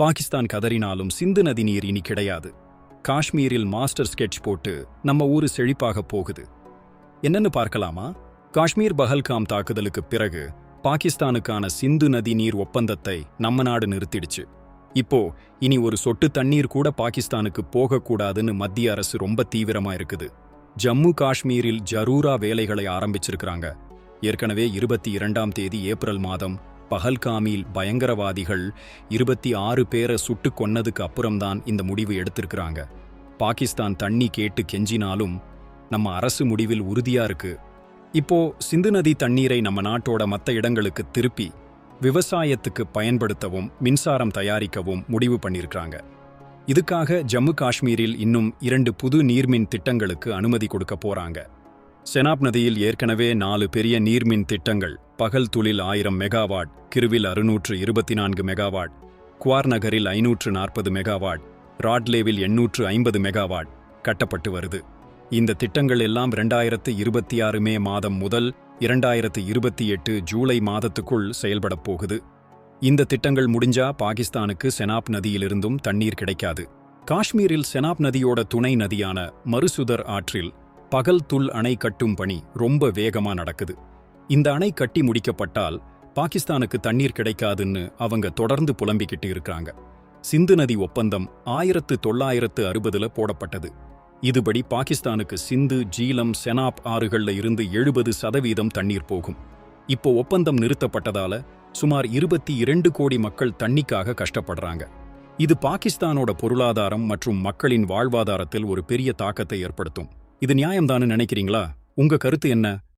பாகிஸ்தான் கதறினாலும் சிந்து நதி நீர் இனி கிடையாது. காஷ்மீரில் மாஸ்டர் ஸ்கெட்ச் போட்டு நம்ம ஊரு செழிப்பாக போகுது. என்னன்னு பார்க்கலாமா? காஷ்மீர் பஹல்காம் தாக்குதலுக்கு பிறகு பாகிஸ்தானுக்கான சிந்து நதி நீர் ஒப்பந்தத்தை நம்ம நாடு நிறுத்திடுச்சு. இப்போ இனி ஒரு சொட்டு தண்ணீர் கூட பாகிஸ்தானுக்கு போகக்கூடாதுன்னு மத்திய அரசு ரொம்ப தீவிரமா இருக்குது. ஜம்மு காஷ்மீரில் ஜரூரா வேலைகளை ஆரம்பிச்சிருக்கிறாங்க. ஏற்கனவே இருபத்தி இரண்டாம் தேதி ஏப்ரல் மாதம் பகல்காமில் பயங்கரவாதிகள் இருபத்தி ஆறு பேரை சுட்டு கொன்னதுக்கு அப்புறம்தான் இந்த முடிவு எடுத்திருக்கிறாங்க. பாகிஸ்தான் தண்ணி கேட்டு கெஞ்சினாலும் நம்ம அரசு முடிவில் உறுதியா இருக்கு. இப்போ சிந்து நதி தண்ணீரை நம்ம நாட்டோட மத்த இடங்களுக்கு திருப்பி விவசாயத்துக்கு பயன்படுத்தவும் மின்சாரம் தயாரிக்கவும் முடிவு பண்ணியிருக்கிறாங்க இதுக்காக ஜம்மு காஷ்மீரில் இன்னும் இரண்டு புது நீர்மின் திட்டங்களுக்கு அனுமதி கொடுக்க போறாங்க. செனாப் நதியில் ஏற்கனவே நாலு பெரிய நீர்மின் திட்டங்கள் பகல் துளில் ஆயிரம் மெகாவாட் கிருவில் அறுநூற்று இருபத்தி நான்கு மெகாவாட் குவார் நகரில் ஐநூற்று நாற்பது மெகாவாட் ராட்லேவில் எண்ணூற்று ஐம்பது மெகாவாட் கட்டப்பட்டு வருது. இந்த திட்டங்கள் எல்லாம் இரண்டாயிரத்து இருபத்தி ஆறு மே மாதம் முதல் இரண்டாயிரத்து இருபத்தி எட்டு ஜூலை மாதத்துக்குள் செயல்படப் போகுது. இந்த திட்டங்கள் முடிஞ்சா பாகிஸ்தானுக்கு செனாப் நதியிலிருந்தும் தண்ணீர் கிடைக்காது. காஷ்மீரில் செனாப் நதியோட துணை நதியான மறுசுதர் ஆற்றில் பகல் துல் அணை கட்டும் பணி ரொம்ப வேகமா நடக்குது. இந்த அணை கட்டி முடிக்கப்பட்டால் பாகிஸ்தானுக்கு தண்ணீர் கிடைக்காதுன்னு அவங்க தொடர்ந்து புலம்பிக்கிட்டு இருக்காங்க. சிந்து நதி ஒப்பந்தம் ஆயிரத்து தொள்ளாயிரத்து அறுபதுல போடப்பட்டது. இதுபடி பாகிஸ்தானுக்கு சிந்து ஜீலம் செனாப் ஆறுகள்ல இருந்து எழுபது சதவீதம் தண்ணீர் போகும். இப்போ ஒப்பந்தம் நிறுத்தப்பட்டதால சுமார் இருபத்தி இரண்டு கோடி மக்கள் தண்ணிக்காக கஷ்டப்படுறாங்க. இது பாகிஸ்தானோட பொருளாதாரம் மற்றும் மக்களின் வாழ்வாதாரத்தில் ஒரு பெரிய தாக்கத்தை ஏற்படுத்தும். இது நியாயம்தான்னு நினைக்கிறீங்களா? உங்க கருத்து என்ன?